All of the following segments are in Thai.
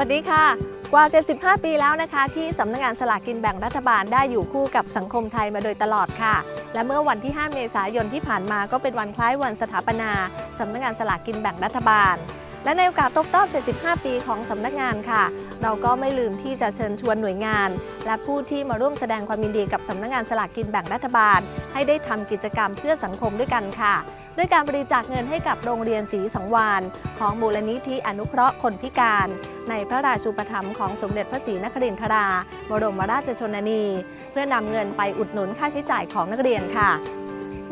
วัสดีค่ะ กว่า 75 ปีแล้วนะคะ ที่สำนักงานสลากกินแบ่งรัฐบาลได้อยู่คู่กับสังคมไทยมาโดยตลอดค่ะ และเมื่อวันที่ 5 เมษายนที่ผ่านมาก็เป็นวันคล้ายวันสถาปนาสำนักงานสลากกินแบ่งรัฐบาล และในโอกาสครบรอบ 75 ปีของสำนักงานค่ะ เราก็ไม่ลืมที่จะเชิญชวนหน่วยงาน และผู้ที่มาร่วมแสดงความยินดีกับสำนักงานสลากกินแบ่งรัฐบาล ให้ได้ทำกิจกรรมเพื่อสังคมด้วยกันค่ะ ด้วยการบริจาคเงินให้กับโรงเรียนศรีสังวานของมูลนิธิอนุเคราะห์คนพิการ ในพระราชูปถัมภ์ของสมเด็จพระศรีนครินทรา บรมราชชนนี เพื่อนำเงินไปอุดหนุนค่าใช้จ่ายของนักเรียนค่ะ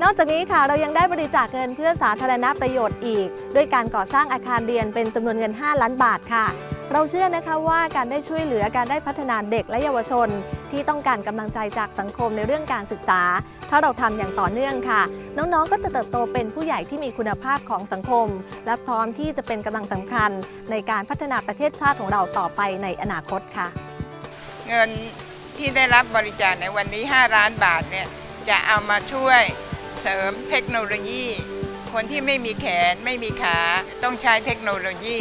นอกจากนี้ค่ะเรายังได้บริจาคเงินเพื่อสาธารณประโยชน์อีก ด้วยการก่อสร้างอาคารเรียนเป็นจำนวนเงิน 5 ล้านบาทค่ะ เราเชื่อนะคะว่าการได้ช่วยเหลือการได้พัฒนาเด็กและเยาวชน ที่ต้องการกำลังใจจากสังคมในเรื่องการศึกษา ถ้าเราทำอย่างต่อเนื่องค่ะ น้องๆ ก็จะเติบโตเป็นผู้ใหญ่ที่มีคุณภาพของสังคม และพร้อมที่จะเป็นกำลังสำคัญ ในการพัฒนาประเทศชาติของเราต่อไปในอนาคตค่ะ เงินที่ได้รับบริจาคในวันนี้ 5 ล้านบาทเนี่ยจะเอามาช่วยเสริมเทคโนโลยี คนที่ไม่มีแขนไม่มีขาต้องใช้เทคโนโลยี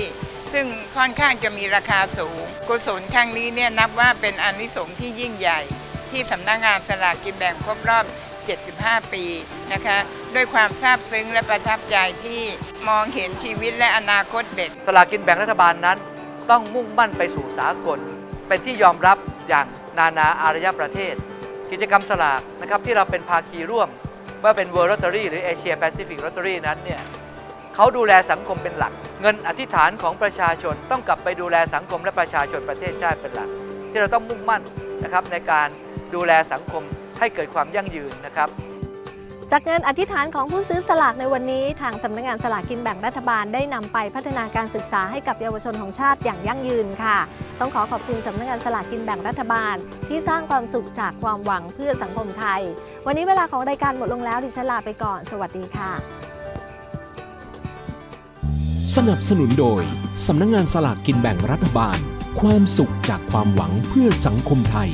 ซึ่งค่อนข้างจะมีราคาสูง กุศลครั้งนี้เนี่ยนับว่าเป็นอนิสงส์ที่ยิ่งใหญ่ ที่สำนักงานสลากกินแบ่งครบรอบ 75 ปีนะคะด้วยความซาบซึ้งและประทับใจที่มองเห็นชีวิตและอนาคตเด็ก สลากกินแบ่งรัฐบาลนั้น ต้องมุ่งมั่นไปสู่สากล เป็นที่ยอมรับอย่างนานาอารยประเทศ กิจกรรมสลากนะครับที่เราเป็นภาคีร่วมว่าเป็น World Lottery หรือ Asia Pacific Lottery นั้นเนี่ย เขาดูแลสังคมเป็นหลัก เงินอธิษฐานของประชาชนต้องกลับไปดูแลสังคมและประชาชนประเทศชาติเป็นหลัก ที่เราต้องมุ่งมั่นนะครับในการดูแลสังคมให้เกิดความยั่งยืนนะครับจากเงินอธิษฐานของผู้ซื้อสลากในวันนี้ ทางสำนักงานสลากกินแบ่งรัฐบาลได้นำไปพัฒนาการศึกษาให้กับเยาวชนของชาติอย่างยั่งยืนค่ะ ต้องขอขอบคุณสำนักงานสลากกินแบ่งรัฐบาล ที่สร้างความสุขจากความหวังเพื่อสังคมไทย วันนี้เวลาของรายการหมดลงแล้วดิฉันลาไปก่อน สวัสดีค่ะ สนับสนุนโดย สำนักงงานสลากกินแบ่งรัฐบาล ความสุขจากความหวังเพื่อสังคมไทย